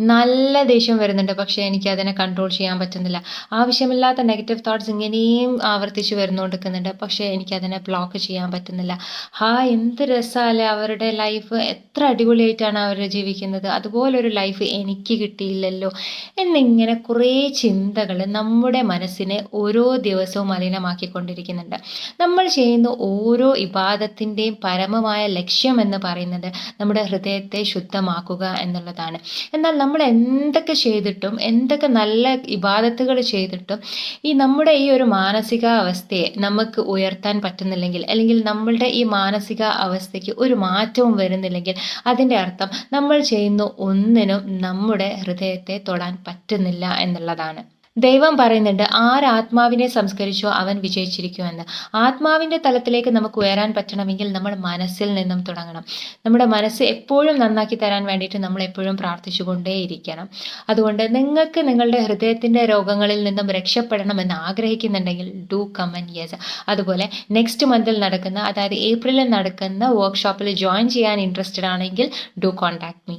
നല്ല ദേഷ്യം വരുന്നുണ്ട്. പക്ഷേ എനിക്ക് അതിനെ കൺട്രോൾ ചെയ്യാൻ പറ്റുന്നില്ല. ആവശ്യമില്ലാത്ത നെഗറ്റീവ് തോട്ട്സ് ഇങ്ങനെയും ആവർത്തിച്ച് വരുന്നുകൊണ്ടിരിക്കുന്നുണ്ട് പക്ഷേ എനിക്കതിനെ ബ്ലോക്ക് ചെയ്യാൻ പറ്റുന്നില്ല. ഹാ എന്ത് രസമല്ലേ അവരുടെ ലൈഫ് എത്ര അടിപൊളിയായിട്ടാണ് അവർ ജീവിക്കുന്നത്. അതുപോലൊരു ലൈഫ് എനിക്ക് കിട്ടിയില്ലല്ലോ. എന്നിങ്ങനെ കുറേ ചിന്തകൾ നമ്മുടെ മനസ്സിനെ ഓരോ ദിവസവും മലിനമാക്കിക്കൊണ്ടിരിക്കുന്നുണ്ട്. നമ്മൾ ചെയ്യുന്ന ഓരോ ഇബാദത്തിന്റെയും പരമമായ ലക്ഷ്യം എന്ന് പറയുന്നത് നമ്മുടെ ഹൃദയത്തെ ശുദ്ധമാക്കുക എന്നുള്ളതാണ്. എന്നാൽ നമ്മൾ എന്തൊക്കെ ചെയ്തിട്ടും എന്തൊക്കെ നല്ല ഇബാദത്തുകൾ ചെയ്തിട്ടും ഈ നമ്മുടെ ഈ ഒരു മാനസികാവസ്ഥയെ നമുക്ക് ഉയർത്താൻ പറ്റുന്നില്ലെങ്കിൽ അല്ലെങ്കിൽ നമ്മളുടെ ഈ മാനസിക അവസ്ഥയ്ക്ക് ഒരു മാറ്റവും വരുന്നില്ലെങ്കിൽ അതിന്റെ അർത്ഥം നമ്മൾ ചെയ്യുന്ന ഒന്നിനും നമ്മുടെ ഹൃദയത്തെ തൊടാൻ പറ്റുന്നില്ല എന്നുള്ളതാണ്. ദൈവം പറയുന്നുണ്ട് ആരാത്മാവിനെ സംസ്കരിച്ചോ അവൻ വിജയിച്ചിരിക്കുമെന്ന്. ആത്മാവിന്റെ തലത്തിലേക്ക് നമുക്ക് ഉയരാൻ പറ്റണമെങ്കിൽ നമ്മൾ മനസ്സിൽ നിന്നും തുടങ്ങണം. നമ്മുടെ മനസ്സ് എപ്പോഴും നന്നാക്കി തരാൻ വേണ്ടിയിട്ട് നമ്മൾ എപ്പോഴും പ്രാർത്ഥിച്ചുകൊണ്ടേയിരിക്കണം. അതുകൊണ്ട് നിങ്ങൾക്ക് നിങ്ങളുടെ ഹൃദയത്തിന്റെ രോഗങ്ങളിൽ നിന്നും രക്ഷപ്പെടണമെന്ന് ആഗ്രഹിക്കുന്നുണ്ടെങ്കിൽ ഡു കമൻ യെസ് അതുപോലെ നെക്സ്റ്റ് മന്തിൽ നടക്കുന്ന അതായത് ഏപ്രിലിൽ നടക്കുന്ന വർക്ക്ഷോപ്പിൽ ജോയിൻ ചെയ്യാൻ ഇൻട്രസ്റ്റഡ് ആണെങ്കിൽ ഡു കോൺടാക്ട് മീ